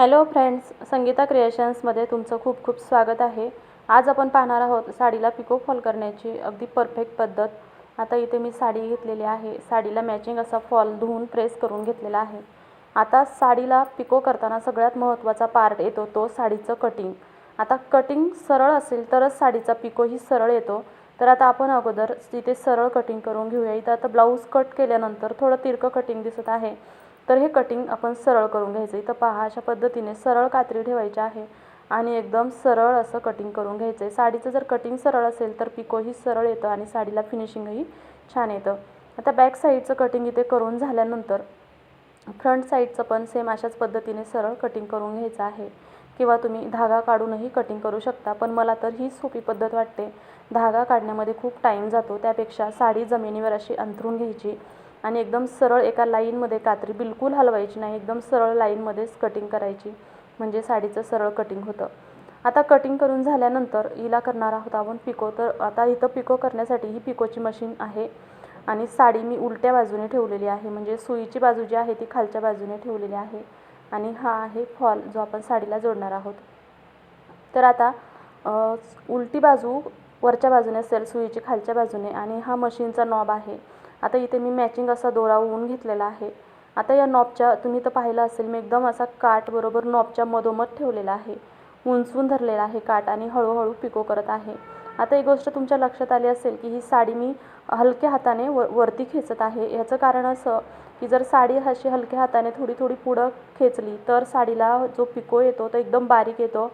Hello friends Sangeeta क्रिएशन्समध्ये तुमचं खूप खूप स्वागत आहे. आज आपण पाहणार आहोत साडीला पिको फॉल करण्याची अगदी परफेक्ट पद्धत. आता इथे मी साडी घेतलेली आहे. साडीला मॅचिंग असा फॉल धुवून प्रेस करून घेतलेला आहे. आता साडीला पिको करताना सगळ्यात महत्त्वाचा पार्ट येतो तो साडीचं कटिंग आता कटिंग सरळ असेल तरच साडीचा पिकोही सरळ येतो. तर आता आपण अगोदर तिथे सरळ कटिंग करून घेऊया. इथं आता ब्लाऊज कट केल्यानंतर थोडं तिरकं कटिंग दिसत आहे. तर हे कटिंग आपण सरळ करून घ्यायचं. इथं पहा अशा पद्धतीने सरळ कात्री ठेवायची आहे आणि एकदम सरळ असं कटिंग करून घ्यायचं आहे साडीचं जर कटिंग सरळ असेल तर पिकोही सरळ येतं आणि साडीला फिनिशिंगही छान येतं. आता बॅक साईडचं कटिंग इथे करून झाल्यानंतर फ्रंट साईडचं पण सेम अशाच पद्धतीने सरळ कटिंग करून घ्यायचं आहे. किंवा तुम्ही धागा काढूनही कटिंग करू शकता. पण मला तर ही सोपी पद्धत वाटते. धागा काढण्यामध्ये खूप टाईम जातो. त्यापेक्षा साडी जमिनीवर अशी अंथरून घ्यायची. आणि एकदम सरळ एका लाईनमध्ये कात्री बिलकुल हलवायची नाही एकदम सरळ लाईनमध्येच कटिंग करायची. म्हणजे साडीचं सरळ कटिंग होतं. आता कटिंग करून झाल्यानंतर हिला करणार आहोत आपण पिको. तर आता इथं पिको करण्यासाठी ही पिकोची मशीन आहे आणि साडी मी उलट्या बाजूने ठेवलेली आहे. म्हणजे सुईची बाजू जी आहे ती खालच्या बाजूने ठेवलेली आहे आणि हा आहे फॉल जो आपण साडीला जोडणार आहोत. तर आता उलटी बाजू वरच्या बाजूने असेल सुईची खालच्या बाजूने आणि हा मशीनचा नॉब आहे. आता इथे मी मॅचिंग असा दोरा ओवून घेतलेला आहे. आता या नॉबच्या तुम्ही तर पाहिलं असेल मी एकदम असा काट बरोबर नॉबच्या मधोमध ठेवलेला आहे. उंचवून धरलेला आहे काट आणि हळूहळू पिको करत आहे. आता एक गोष्ट तुमच्या लक्षात आली असेल की ही साडी मी हलक्या हाताने व वरती खेचत आहे. याचं कारण असं की जर साडी अशी हलक्या हाताने थोडी थोडी पुढं खेचली तर साडीला जो पिको येतो तो एकदम बारीक येतो.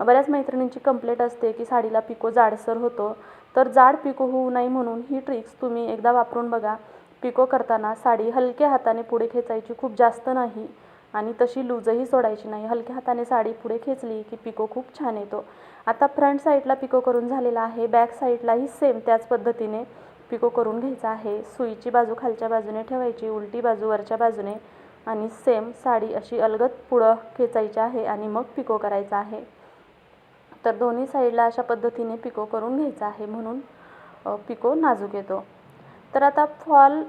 बऱ्याच मैत्रिणींची कंप्लेंट असते की साडीला पिको जाडसर होतो. तर जाड पिको होऊ नये म्हणून ही ट्रिक्स तुम्ही एकदा वापरून बघा. पिको करताना साडी हलक्या हाताने पुढे खेचायची खूप जास्त नाही आणि तशी लूजही सोडायची नाही. हलक्या हाताने साडी पुढे खेचली की पिको खूप छान येतो. आता फ्रंट साईडला पिको करून झालेला आहे. बॅक साईडलाही सेम त्याच पद्धतीने पिको करून घ्यायचा आहे. सुईची बाजू खालच्या बाजूने ठेवायची उलटी बाजू वरच्या बाजूने आणि सेम साडी अशी अलगद पुढं खेचायची आहे आणि मग पिको करायचा आहे. तर दोन्ही साईडला अशा पद्धतीने पिको करून घ्यायचा आहे म्हणून पिको नाजूक येतो. तर आता फॉल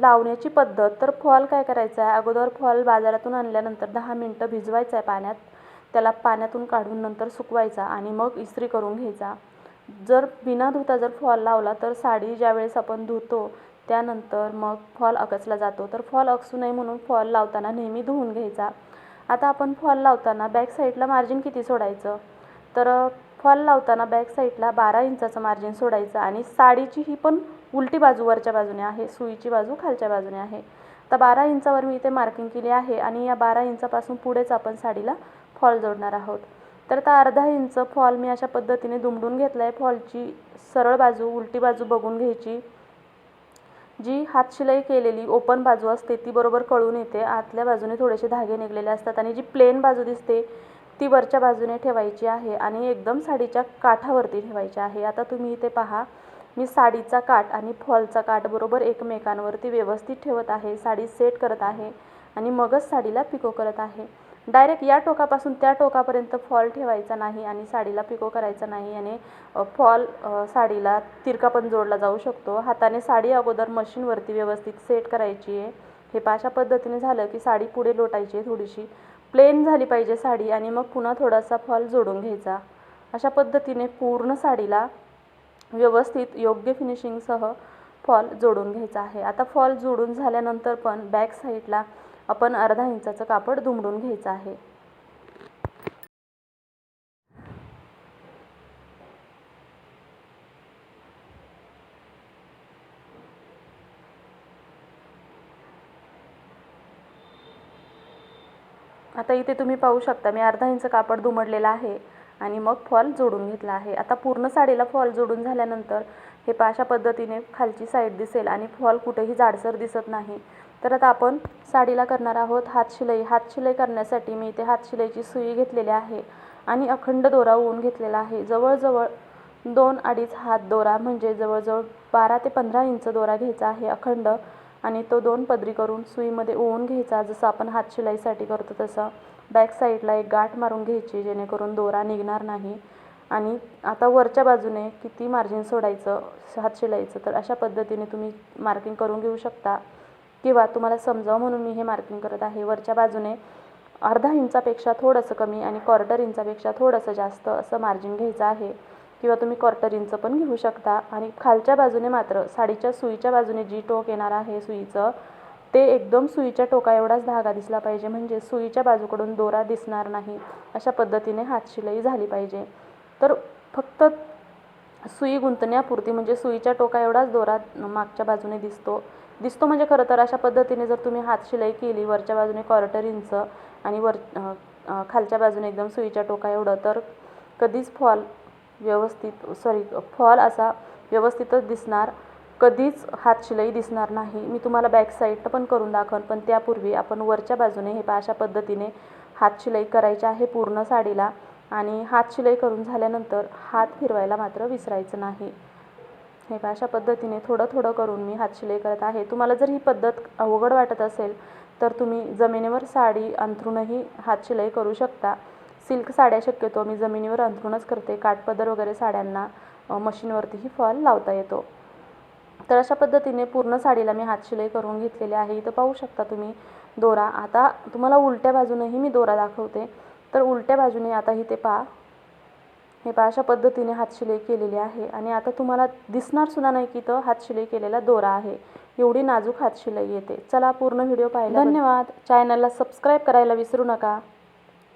लावण्याची पद्धत तर फॉल काय करायचा आहे? अगोदर फॉल बाजारातून आणल्यानंतर दहा मिनटं भिजवायचा आहे पाण्यात. त्याला पाण्यातून काढून नंतर सुकवायचा आणि मग इस्त्री करून घ्यायचा. जर बिना धुता जर फॉल लावला तर साडी ज्यावेळेस आपण धुतो त्यानंतर मग फॉल अकचला जातो. तर फॉल अकसू नये म्हणून फॉल लावताना नेहमी धुवून घ्यायचा. आता आपण फॉल लावताना बॅक साईडला मार्जिन किती सोडायचं? तर फॉल लावताना बॅक साईडला बारा इंचाचं मार्जिन सोडायचं आणि साडीची ही पण उलटी बाजू वरच्या बाजूने आहे सुईची बाजू खालच्या बाजूने आहे. तर बारा इंचावर मी इथे मार्किंग केली आहे आणि या बारा इंचापासून पुढेच आपण साडीला फॉल जोडणार आहोत. तर आता अर्धा इंच फॉल मी अशा पद्धतीने दुमडून घेतला आहे फॉलची सरळ बाजू उलटी बाजू बघून घ्यायची. जी हातशिलाई केलेली ओपन बाजू असते ती बरोबर कळून येते. आतल्या बाजूने थोडेसे धागे निघलेले असतात आणि जी प्लेन बाजू दिसते ती वरच्या बाजूने ठेवायची आहे आणि एकदम साडीच्या काठावरती ठेवायची आहे. आता तुम्ही इथे पहा मी साडीचा काठ आणि फॉलचा काठ बरोबर एकमेकांवरती व्यवस्थित ठेवत आहे साडी सेट करत आहे आणि मगच साडीला पिको करत आहे. डायरेक्ट या टोकापासून त्या टोकापर्यंत फॉल ठेवायचा नाही आणि साडीला पिको करायचा नाही आणि फॉल साडीला तिरका पण जोडला जाऊ शकतो. हाताने साडी अगोदर मशीनवरती व्यवस्थित सेट करायची आहे. हे पाशा पद्धतीने झालं की साडी पुढे लोटायची आहे थोडीशी. प्लेन झाली पाहिजे साडी आणि मग पुन्हा थोडासा फॉल जोडून घ्यायचा. अशा पद्धतीने पूर्ण साडीला व्यवस्थित योग्य फिनिशिंगसह फॉल जोडून घ्यायचा आहे. आता फॉल जोडून झाल्यानंतर पण बॅक साईडला आपण अर्धा इंचाचं कापड दुमडून घ्यायचं आहे. आता इथे तुम्ही पाहू शकता मी अर्धा इंच कापड दुमडलेलं आहे आणि मग फॉल जोडून घेतला आहे. आता पूर्ण साडीला फॉल जोडून झाल्यानंतर हे पाशा पद्धतीने खालची साईड दिसेल आणि फॉल कुठेही जाडसर दिसत नाही. तर आता आपण साडीला करणार आहोत हातशिलाई हातशिलाई करण्यासाठी मी इथे हात शिलाईची सुई घेतलेली आहे आणि अखंड दोरा ओवून घेतलेला आहे. जवळजवळ दोन अडीच हात दोरा म्हणजे जवळजवळ बारा ते पंधरा इंच दोरा घ्यायचा आहे अखंड आणि तो दोन पदरी करून सुईमध्ये ओवून घ्यायचा जसं आपण हात शिलाईसाठी करतो तसं. बॅक साईडला एक गाठ मारून घ्यायची जेणेकरून दोरा निघणार नाही. आणि आता वरच्या बाजूने किती मार्जिन सोडायचं हात शिलाईचं तर अशा पद्धतीने तुम्ही मार्किंग करून घेऊ शकता. किंवा तुम्हाला समजावं म्हणून मी हे मार्किंग करत आहे. वरच्या बाजूने अर्धा इंचापेक्षा थोडंसं कमी आणि क्वार्टर इंचापेक्षा थोडंसं जास्त असं मार्जिन घ्यायचं आहे. किंवा तुम्ही क्वार्टर इंच पण घेऊ शकता. आणि खालच्या बाजूने मात्र साडीच्या सुईच्या बाजूने जी टोक येणार आहे सुईचं ते एकदम सुईच्या टोका एवढाच धागा दिसला पाहिजे. म्हणजे सुईच्या बाजूकडून दोरा दिसणार नाही अशा पद्धतीने हातशिलाई झाली पाहिजे. तर फक्त सुई गुंतण्यापुरती म्हणजे सुईच्या टोका एवढाच दोरा मागच्या बाजूने दिसतो. दिसतो म्हणजे खरं तर अशा पद्धतीने जर तुम्ही हातशिलाई केली वरच्या बाजूने क्वार्टर इंच आणि वर खालच्या बाजूने एकदम सुईच्या टोका एवढं तर कधीच फॉल व्यवस्थित सॉरी फॉल असा व्यवस्थितच दिसणार. कधीच हातशिलाई दिसणार नाही. मी तुम्हाला बॅक साईड पण करून दाखवन पण त्यापूर्वी आपण वरच्या बाजूने हे पा अशा पद्धतीने हातशिलाई करायची आहे पूर्ण साडीला. आणि हातशिलाई करून झाल्यानंतर हात फिरवायला मात्र विसरायचं नाही. हे पा अशा पद्धतीने थोडं थोडं करून मी हातशिलाई करत आहे. तुम्हाला जर ही पद्धत अवघड वाटत असेल तर तुम्ही जमिनीवर साडी अंथरूनही हातशिलाई करू शकता. सिल्क साड्या शक्यतो मी जमिनीवर अंथरूनच करते. काठपदर वगैरे साड्यांना मशीनवरतीही फॉल लावता येतो. तर अशा पद्धतीने पूर्ण साडीला मी हातशिलाई करून घेतलेली आहे. इथं पाहू शकता तुम्ही दोरा. आता तुम्हाला उलट्या बाजूनेही मी दोरा दाखवते. तर उलट्या बाजूने आता इथे पहा. हे पहा अशा पद्धतीने हातशिलाई केलेली आहे. आणि आता तुम्हाला दिसणार सुद्धा नाही की इथं हातशिलाई केलेला दोरा आहे. एवढी नाजूक हातशिलाई येते. चला पूर्ण व्हिडिओ पाहिला धन्यवाद. चॅनलला सबस्क्राईब करायला विसरू नका.